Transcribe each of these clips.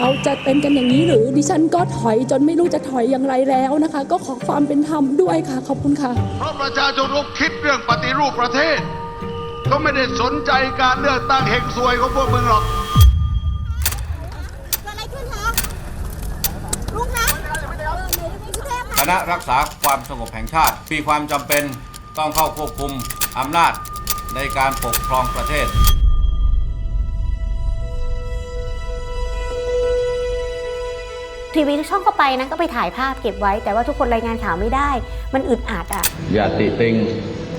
เราจะเป็นกันอย่างนี้หรือดิฉันก็ถอยจนไม่รู้จะถอยอย่างไรแล้วนะคะ ก็ขอความเป็นธรรมด้วยค่ะ ขอบคุณค่ะ เพราะประชาชนเขาคิดเรื่องปฏิรูปประเทศเขาไม่ได้สนใจการเลือกตั้งเฮงซวยของพวกมึงหรอก เกิดอะไรขึ้นคะลุงคะพี่เทพคณะรักษาความสงบแห่งชาติ มีความจำเป็นต้องเข้าควบคุมอำนาจในการปกครองประเทศ ทีวีทุกช่องก็ไปนะก็ไปถ่ายภาพเก็บไว้ แต่ว่าทุกคนรายงานข่าวไม่ได้ มันอึดอัดอะ อย่าติติง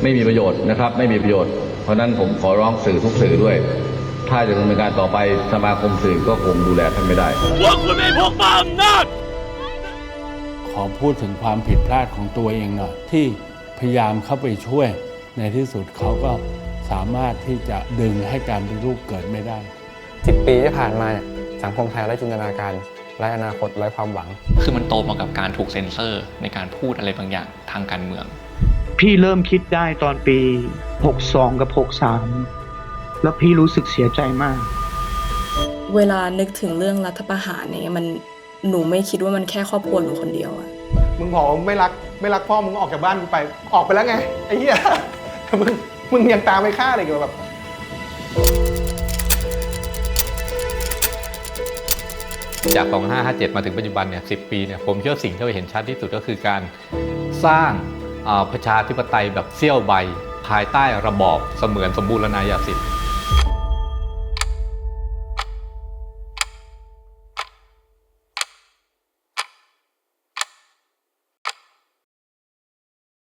ไม่มีประโยชน์นะครับ ไม่มีประโยชน์ เพราะฉะนั้นผมขอร้องสื่อทุกสื่อด้วย ถ้าจะดำเนินการต่อไปสมาคมสื่อก็คงดูแลท่านไม่ได้ขอพูดถึงความผิดพลาดของตัวเองหน่อยที่พยายามเข้าไปช่วย ในที่สุดเขาก็สามารถที่จะดึงให้การเป็นลูกเกิดไม่ได้ 10 ปีที่ผ่านมาเนี่ยสังคมไทยไร้จินตนาการ ไร้อนาคตไร้ความหวัง คือมันโตมากับการถูกเซ็นเซอร์ในการพูดอะไรบางอย่างทางการเมือง พี่เริ่มคิดได้ตอนปี 62 กับ 63 แล้วพี่รู้สึกเสียใจมาก เวลานึกถึงเรื่องรัฐประหารเนี่ยมันหนูไม่คิดว่ามันแค่ครอบครัวหนูคนเดียวอะมึงบอกว่าไม่รักไม่รักพ่อมึงก็ออกจากบ้านกูไป ออกไปแล้วไงไอ้เหี้ยแต่มึงมึงยังตามไปฆ่าอะไรกันแบบ จาก 2557 มาถึงปัจจุบันเนี่ย 10 ปีเนี่ย ผมเชื่อสิ่งที่เราเห็นชัดที่สุดก็คือการสร้างประชาธิปไตยแบบเซี่ยวใบ ภายใต้ระบอบเสมือนสมบูรณาญาสิทธิ์